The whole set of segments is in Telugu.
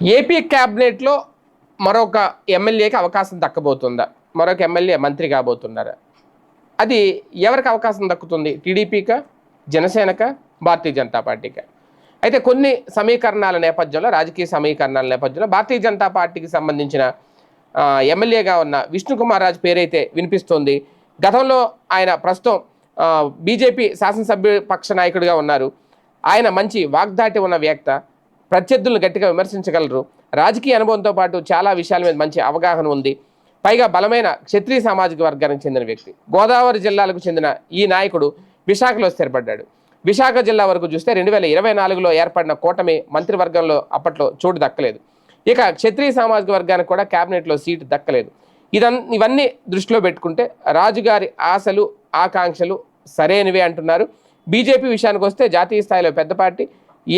ఏపీ క్యాబినెట్లో మరొక ఎమ్మెల్యేకి అవకాశం దక్కబోతుందా? మరొక ఎమ్మెల్యే మంత్రి కాబోతున్నారా? అది ఎవరికి అవకాశం దక్కుతుంది? టీడీపీకా? జనసేనకా? భారతీయ జనతా పార్టీకా? అయితే కొన్ని సమీకరణాల నేపథ్యంలో రాజకీయ సమీకరణాల నేపథ్యంలో భారతీయ జనతా పార్టీకి సంబంధించిన ఎమ్మెల్యేగా ఉన్న విష్ణుకుమార్ రాజు పేరైతే వినిపిస్తోంది. గతంలో ఆయన ప్రస్తుతం బీజేపీ శాసనసభ్య పక్ష నాయకుడిగా ఉన్నారు. ఆయన మంచి వాగ్దాటి ఉన్న వ్యక్త. ప్రత్యర్థులను గట్టిగా విమర్శించగలరు. రాజకీయ అనుభవంతో పాటు చాలా విషయాల మీద మంచి అవగాహన ఉంది. పైగా బలమైన క్షత్రియ సామాజిక వర్గానికి చెందిన వ్యక్తి. గోదావరి జిల్లాలకు చెందిన ఈ నాయకుడు విశాఖలో స్థిరపడ్డాడు. విశాఖ జిల్లా వరకు చూస్తే రెండు వేల ఇరవై నాలుగులో ఏర్పడిన కూటమి మంత్రివర్గంలో అప్పట్లో చోటు దక్కలేదు. ఇక క్షత్రియ సామాజిక వర్గానికి కూడా క్యాబినెట్లో సీటు దక్కలేదు. ఇదన్ ఇవన్నీ దృష్టిలో పెట్టుకుంటే రాజుగారి ఆశలు ఆకాంక్షలు సరైనవే అంటున్నారు. బీజేపీ విషయానికి వస్తే జాతీయ స్థాయిలో పెద్ద పార్టీ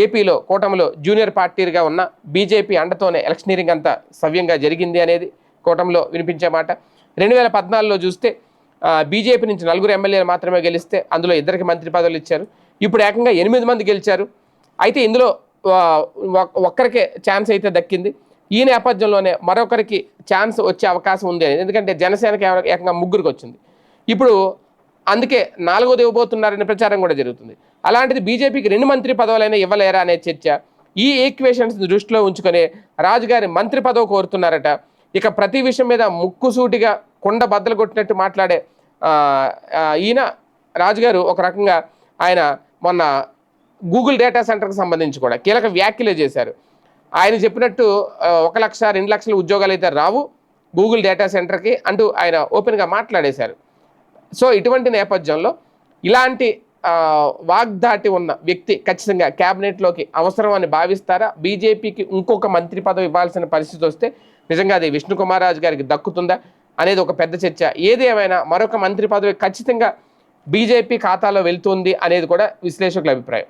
ఏపీలో కూటమిలో జూనియర్ పార్టీగా ఉన్న బీజేపీ అండతోనే ఎలక్షనీరింగ్ అంతా సవ్యంగా జరిగింది అనేది కూటమిలో వినిపించే మాట. రెండు వేల పద్నాలుగులో చూస్తే బీజేపీ నుంచి నలుగురు ఎమ్మెల్యేలు మాత్రమే గెలిస్తే అందులో ఇద్దరికి మంత్రి పదవులు ఇచ్చారు. ఇప్పుడు ఏకంగా ఎనిమిది మంది గెలిచారు. అయితే ఇందులో ఒక్కరికే ఛాన్స్ అయితే దక్కింది. ఈ నేపథ్యంలోనే మరొకరికి ఛాన్స్ వచ్చే అవకాశం ఉంది ఎందుకంటే జనసేనకి ఏకంగా ముగ్గురికి వచ్చింది. ఇప్పుడు అందుకే నాలుగోది ఇవ్వబోతున్నారనే ప్రచారం కూడా జరుగుతుంది. అలాంటిది బీజేపీకి రెండు మంత్రి పదవులైనా ఇవ్వలేరా అనే చర్చ ఈ ఈక్వేషన్స్ దృష్టిలో ఉంచుకొని రాజుగారి మంత్రి పదవి కోరుతున్నారట. ఇక ప్రతి విషయం మీద ముక్కుసూటిగా కొండ బద్దలు కొట్టినట్టు మాట్లాడే ఈయన రాజుగారు ఒక రకంగా ఆయన మొన్న గూగుల్ డేటా సెంటర్కి సంబంధించి కూడా కీలక వ్యాఖ్యలే చేశారు. ఆయన చెప్పినట్టు ఒక లక్ష రెండు లక్షల ఉద్యోగాలు అయితే రావు గూగుల్ డేటా సెంటర్కి అంటూ ఆయన ఓపెన్గా మాట్లాడేశారు. సో ఇటువంటి నేపథ్యంలో ఇలాంటి వాగ్దాటి ఉన్న వ్యక్తి ఖచ్చితంగా క్యాబినెట్లోకి అవసరం అని భావిస్తారా? బీజేపీకి ఇంకొక మంత్రి పదవి ఇవ్వాల్సిన పరిస్థితి వస్తే నిజంగా అది విష్ణుకుమార్ రాజు గారికి దక్కుతుందా అనేది ఒక పెద్ద చర్చ. ఏది ఏమైనా మరొక మంత్రి పదవి ఖచ్చితంగా బీజేపీ ఖాతాలో వెళ్తుంది అనేది కూడా విశ్లేషకుల అభిప్రాయం.